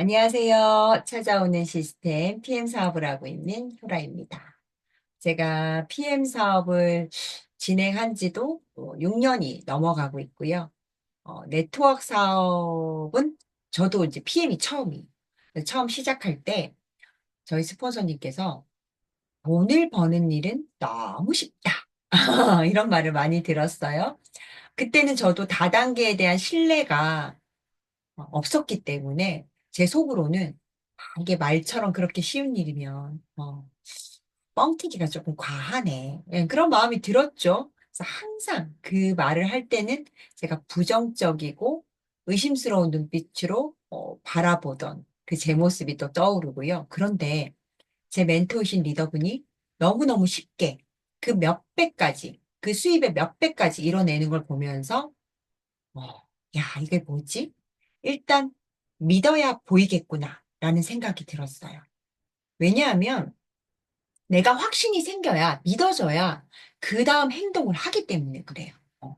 안녕하세요. 찾아오는 시스템 PM 사업을 하고 있는 효라입니다. 제가 PM 사업을 진행한 지도 6년이 넘어가고 있고요. 어, 네트워크 사업은 저도 이제 PM이 처음이에요. 처음 시작할 때 저희 스폰서님께서 돈을 버는 일은 너무 쉽다. 이런 말을 많이 들었어요. 그때는 저도 다단계에 대한 신뢰가 없었기 때문에 제 속으로는 아, 이게 말처럼 그렇게 쉬운 일이면 어, 뻥튀기가 조금 과하네. 예, 그런 마음이 들었죠. 그래서 항상 그 말을 할 때는 제가 부정적이고 의심스러운 눈빛으로 어, 바라보던 그 제 모습이 또 떠오르고요. 그런데 제 멘토이신 리더분이 너무너무 쉽게 그 몇 배까지, 그 수입의 몇 배까지 이뤄내는 걸 보면서, 어, 야, 이게 뭐지? 일단 믿어야 보이겠구나 라는 생각이 들었어요. 왜냐하면 내가 확신이 생겨야 믿어져야 그 다음 행동을 하기 때문에 그래요. 어.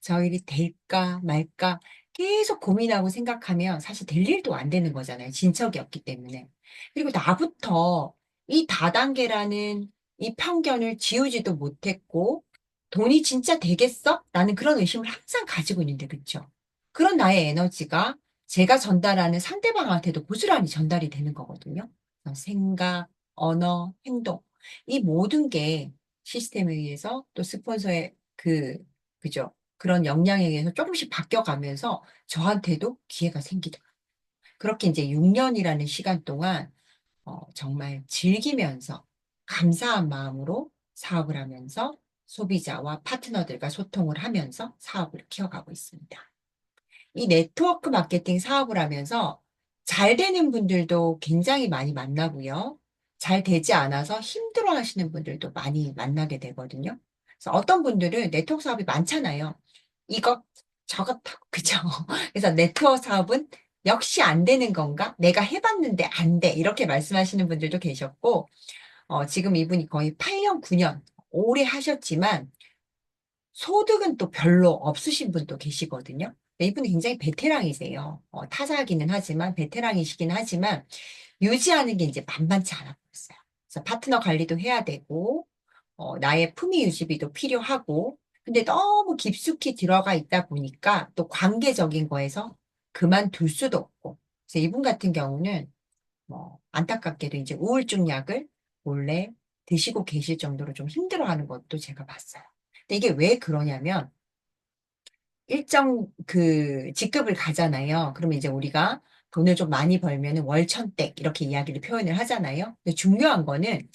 저 일이 될까 말까 계속 고민하고 생각하면 사실 될 일도 안 되는 거잖아요. 진척이 없기 때문에. 그리고 나부터 이 다단계라는 이 편견을 지우지도 못했고 돈이 진짜 되겠어? 라는 그런 의심을 항상 가지고 있는데 그쵸? 그런 나의 에너지가 제가 전달하는 상대방한테도 고스란히 전달이 되는 거거든요. 생각, 언어, 행동. 이 모든 게 시스템에 의해서 또 스폰서의 그, 그죠. 그런 역량에 의해서 조금씩 바뀌어가면서 저한테도 기회가 생기더라고요. 그렇게 이제 6년이라는 시간 동안 어, 정말 즐기면서 감사한 마음으로 사업을 하면서 소비자와 파트너들과 소통을 하면서 사업을 키워가고 있습니다. 이 네트워크 마케팅 사업을 하면서 잘 되는 분들도 굉장히 많이 만나고요. 잘 되지 않아서 힘들어 하시는 분들도 많이 만나게 되거든요. 그래서 어떤 분들은 네트워크 사업이 많잖아요. 이것, 저것, 그죠? 그래서 네트워크 사업은 역시 안 되는 건가? 내가 해봤는데 안 돼. 이렇게 말씀하시는 분들도 계셨고, 어, 지금 이분이 거의 8년, 9년 오래 하셨지만, 소득은 또 별로 없으신 분도 계시거든요. 이분은 굉장히 베테랑이세요. 어, 타사기는 하지만, 베테랑이시긴 하지만, 유지하는 게 이제 만만치 않아 보였어요. 그래서 파트너 관리도 해야 되고, 어, 나의 품위 유지비도 필요하고, 근데 너무 깊숙이 들어가 있다 보니까 또 관계적인 거에서 그만둘 수도 없고. 그래서 이분 같은 경우는 뭐 안타깝게도 이제 우울증 약을 몰래 드시고 계실 정도로 좀 힘들어하는 것도 제가 봤어요. 근데 이게 왜 그러냐면 일정 그 직급을 가잖아요. 그러면 이제 우리가 돈을 좀 많이 벌면은 월천댁 이렇게 이야기를 표현을 하잖아요. 근데 중요한 거는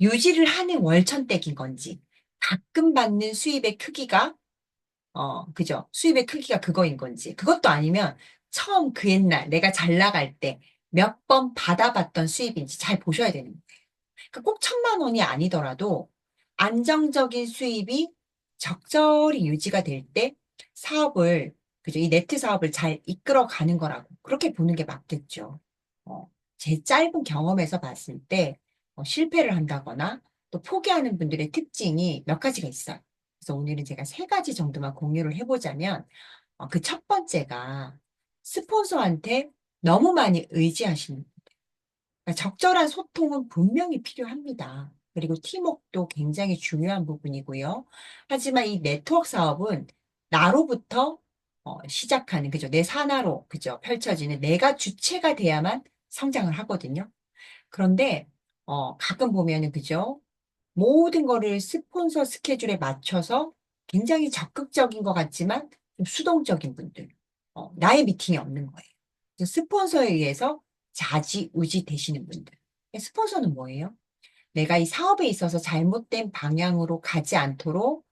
유지를 하는 월천댁인 건지 가끔 받는 수입의 크기가 어 그죠 수입의 크기가 그거인 건지 그것도 아니면 처음 그 옛날 내가 잘 나갈 때 몇 번 받아봤던 수입인지 잘 보셔야 되는 거예요. 그러니까 꼭 천만 원이 아니더라도 안정적인 수입이 적절히 유지가 될 때 사업을 그죠? 이 네트 사업을 잘 이끌어 가는 거라고 그렇게 보는 게 맞겠죠. 어, 제 짧은 경험에서 봤을 때 어, 실패를 한다거나 또 포기하는 분들의 특징이 몇 가지가 있어요. 그래서 오늘은 제가 세 가지 정도만 공유를 해보자면 어, 그 첫 번째가 스폰서한테 너무 많이 의지하시는 분들. 그러니까 적절한 소통은 분명히 필요합니다. 그리고 팀워크도 굉장히 중요한 부분이고요. 하지만 이 네트워크 사업은 나로부터 어, 시작하는 그죠 내 산하로 그죠 펼쳐지는 내가 주체가 돼야만 성장을 하거든요. 그런데 어, 가끔 보면은 그죠 모든 거를 스폰서 스케줄에 맞춰서 굉장히 적극적인 것 같지만 좀 수동적인 분들 어, 나의 미팅이 없는 거예요. 스폰서에 의해서 자지우지 되시는 분들. 스폰서는 뭐예요? 내가 이 사업에 있어서 잘못된 방향으로 가지 않도록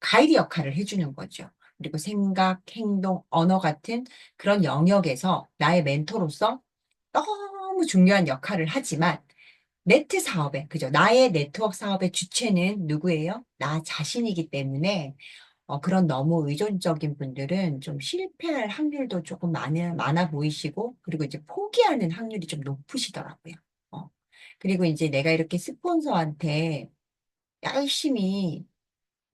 가이드 역할을 해주는 거죠. 그리고 생각, 행동, 언어 같은 그런 영역에서 나의 멘토로서 너무 중요한 역할을 하지만 네트 사업에, 그죠? 나의 네트워크 사업의 주체는 누구예요? 나 자신이기 때문에 어, 그런 너무 의존적인 분들은 좀 실패할 확률도 조금 많아, 많아 보이시고, 그리고 이제 포기하는 확률이 좀 높으시더라고요. 어. 그리고 이제 내가 이렇게 스폰서한테 열심히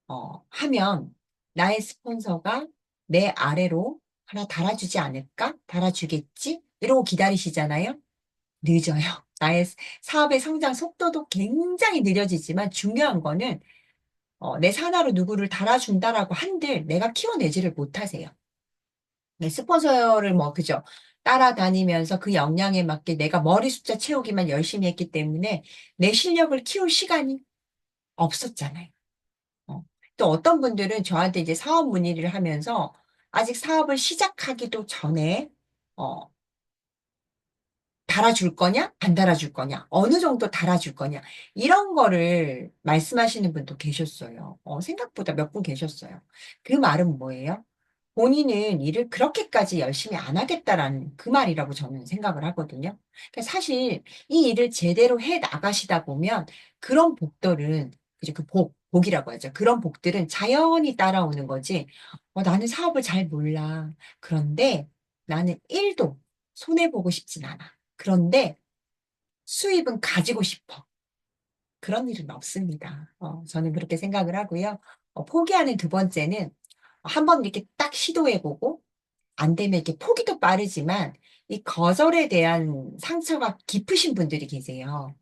어, 하면 나의 스폰서가 내 아래로 하나 달아주지 않을까? 달아주겠지? 이러고 기다리시잖아요. 늦어요. 나의 사업의 성장 속도도 굉장히 느려지지만 중요한 거는 어, 내 산하로 누구를 달아준다라고 한들 내가 키워내지를 못하세요. 네, 스폰서를 뭐 그죠? 따라다니면서 그 역량에 맞게 내가 머리 숫자 채우기만 열심히 했기 때문에 내 실력을 키울 시간이 없었잖아요. 어. 또 어떤 분들은 저한테 이제 사업 문의를 하면서 아직 사업을 시작하기도 전에 어, 달아줄 거냐? 안 달아줄 거냐? 어느 정도 달아줄 거냐? 이런 거를 말씀하시는 분도 계셨어요. 어, 생각보다 몇 분 계셨어요. 그 말은 뭐예요? 본인은 일을 그렇게까지 열심히 안 하겠다라는 그 말이라고 저는 생각을 하거든요. 그러니까 사실 이 일을 제대로 해 나가시다 보면 그런 복들은? 그 복, 복이라고 하죠. 그런 복들은 자연히 따라오는 거지. 어, 나는 사업을 잘 몰라. 그런데 나는 일도 손해보고 싶진 않아. 그런데 수입은 가지고 싶어. 그런 일은 없습니다. 어, 저는 그렇게 생각을 하고요. 어, 포기하는 두 번째는 한번 이렇게 딱 시도해보고 안 되면 이렇게 포기도 빠르지만 이 거절에 대한 상처가 깊으신 분들이 계세요.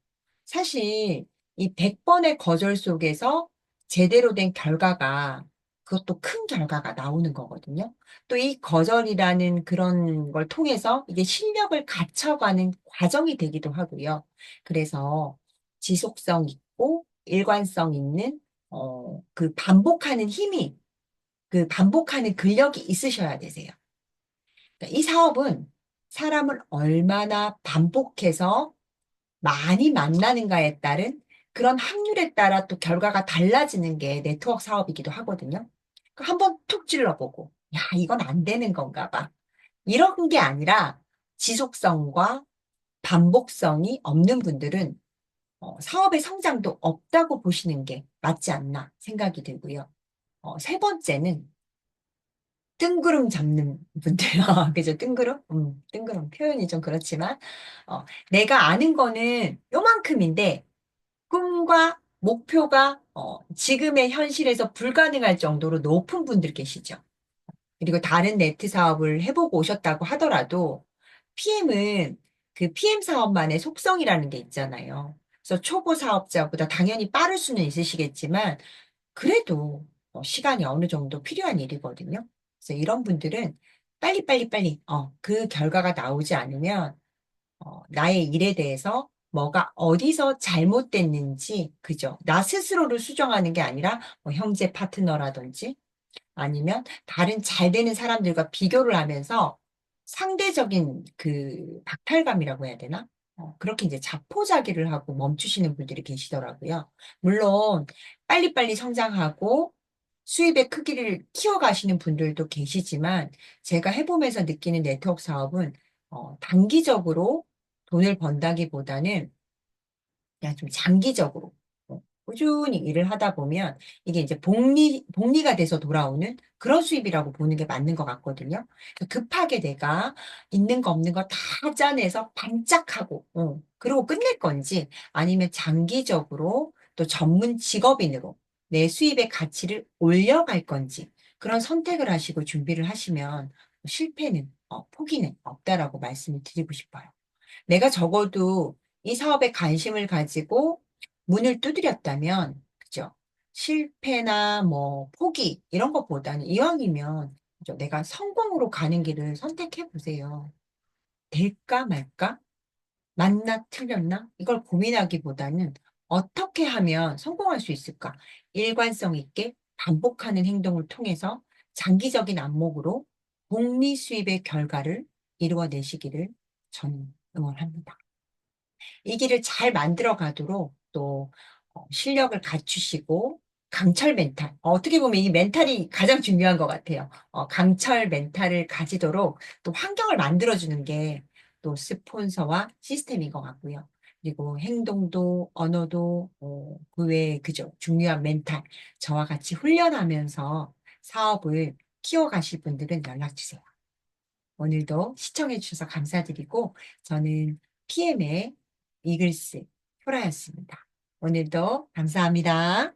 사실 이 100번의 거절 속에서 제대로 된 결과가 그것도 큰 결과가 나오는 거거든요. 또 이 거절이라는 그런 걸 통해서 이게 실력을 갖춰가는 과정이 되기도 하고요. 그래서 지속성 있고 일관성 있는 어, 그 반복하는 힘이 그 반복하는 근력이 있으셔야 되세요. 그러니까 이 사업은 사람을 얼마나 반복해서 많이 만나는가에 따른 그런 확률에 따라 또 결과가 달라지는 게 네트워크 사업이기도 하거든요. 한번 툭 찔러보고, 야, 이건 안 되는 건가 봐. 이런 게 아니라 지속성과 반복성이 없는 분들은 어, 사업의 성장도 없다고 보시는 게 맞지 않나 생각이 들고요. 어, 세 번째는 뜬구름 잡는 분들. 그죠? 뜬구름? 음, 뜬구름. 표현이 좀 그렇지만, 어, 내가 아는 거는 요만큼인데, 꿈과 목표가, 어, 지금의 현실에서 불가능할 정도로 높은 분들 계시죠. 그리고 다른 네트 사업을 해보고 오셨다고 하더라도, PM은 그 PM 사업만의 속성이라는 게 있잖아요. 그래서 초보 사업자보다 당연히 빠를 수는 있으시겠지만, 그래도 어, 시간이 어느 정도 필요한 일이거든요. 그래서 이런 분들은 빨리 빨리 빨리, 어, 그 결과가 나오지 않으면, 어, 나의 일에 대해서 뭐가 어디서 잘못됐는지, 그죠? 나 스스로를 수정하는 게 아니라, 뭐 형제 파트너라든지, 아니면 다른 잘 되는 사람들과 비교를 하면서 상대적인 그 박탈감이라고 해야 되나? 어, 그렇게 이제 자포자기를 하고 멈추시는 분들이 계시더라고요. 물론, 빨리빨리 성장하고 수입의 크기를 키워가시는 분들도 계시지만 제가 해보면서 느끼는 네트워크 사업은 어, 단기적으로 돈을 번다기보다는 그냥 좀 장기적으로 어, 꾸준히 일을 하다 보면 이게 이제 복리, 복리가 돼서 돌아오는 그런 수입이라고 보는 게 맞는 것 같거든요. 그러니까 급하게 내가 있는 거 없는 거 다 짜내서 반짝하고, 어, 그러고 끝낼 건지 아니면 장기적으로 또 전문 직업인으로 내 수입의 가치를 올려갈 건지 그런 선택을 하시고 준비를 하시면 실패는, 어, 포기는 없다라고 말씀을 드리고 싶어요. 내가 적어도 이 사업에 관심을 가지고 문을 두드렸다면, 그죠? 실패나 뭐 포기 이런 것보다는 이왕이면 그죠? 내가 성공으로 가는 길을 선택해 보세요. 될까 말까? 맞나 틀렸나? 이걸 고민하기보다는 어떻게 하면 성공할 수 있을까? 일관성 있게 반복하는 행동을 통해서 장기적인 안목으로 복리 수입의 결과를 이루어내시기를 저는 응원합니다. 이 길을 잘 만들어 가도록 또 어, 실력을 갖추시고 강철 멘탈. 어, 떻게 보면 이 멘탈이 가장 중요한 것 같아요. 어, 강철 멘탈을 가지도록 또 환경을 만들어주는 게 또 스폰서와 시스템인 것 같고요. 그리고 행동도 언어도 어, 그 외에 그죠 중요한 멘탈 저와 같이 훈련하면서 사업을 키워가실 분들은 연락 주세요. 오늘도 시청해 주셔서 감사드리고 저는 PM의 이글스 효라였습니다. 오늘도 감사합니다.